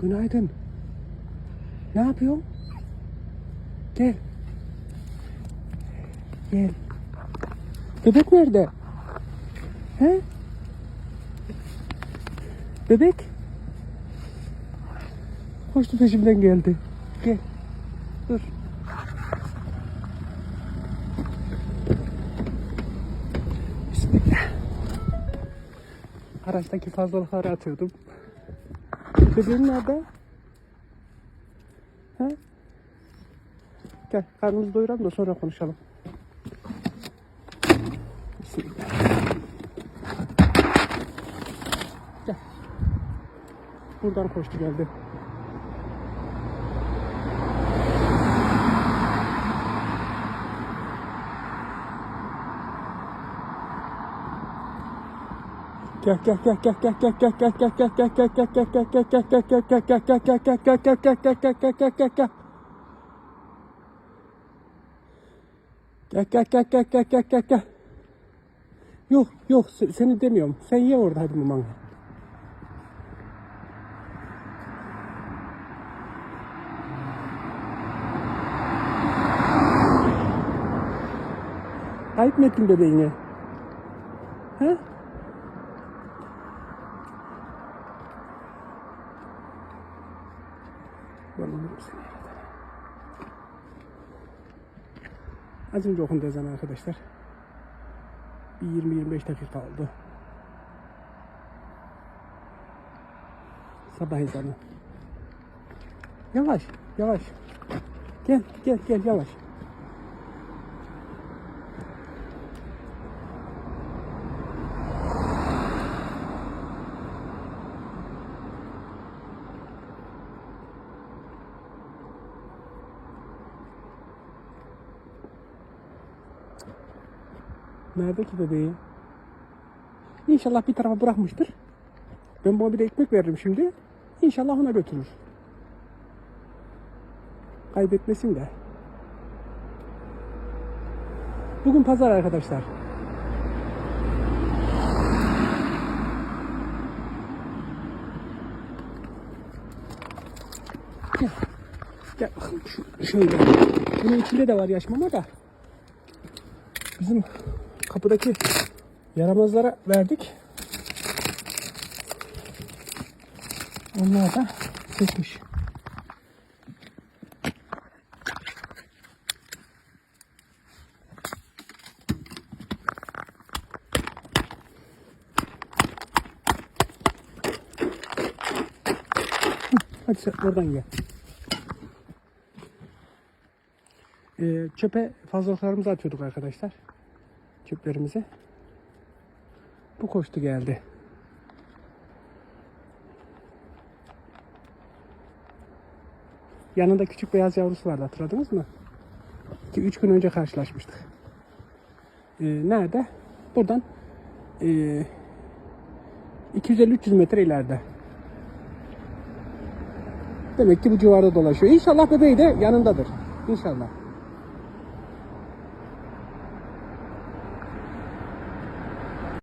Günaydın. Ne yapıyorsun? Gel. Gel. Bebek nerede? He? Bebek? Koştu peşimden geldi. Gel. Dur. Bismillah. Araçtaki fazlalıkları atıyordum. Bebeğin nerede? Ha? Gel karnımızı doyuralım da sonra konuşalım. Gel. Buradan koştu geldi. Yok yok seni demiyorum. Sen ye orada hadi mamanı. Ayıp mı ettin bebeğine? He? Seni yaradan. Az önce okundu ezan arkadaşlar. Bir 20-25 dakika oldu. Sabah ezanı. Yavaş, yavaş. Gel, gel, gel, yavaş. Nerede ki bebeği? İnşallah bir tarafa bırakmıştır. Ben buna bir de ekmek veririm şimdi. İnşallah ona götürür. Kaybetmesin de. Bugün pazar arkadaşlar. Gel. Bakalım şu, şöyle. Bunun içinde de var yaş mama da. Bizim kapıdaki yaramazlara verdik. Onlar da. Hı, Hadi sen oradan gel. Ee, çöpe fazlalıklarımızı atıyorduk arkadaşlar. Çöplerimizi. Bu koştu geldi. Yanında küçük beyaz yavrusu vardı hatırladınız mı? 2-3 gün önce karşılaşmıştık. Ee, nerede? Buradan ee, 250-300 metre ileride. Demek ki bu civarda dolaşıyor. İnşallah bebeği de yanındadır. İnşallah.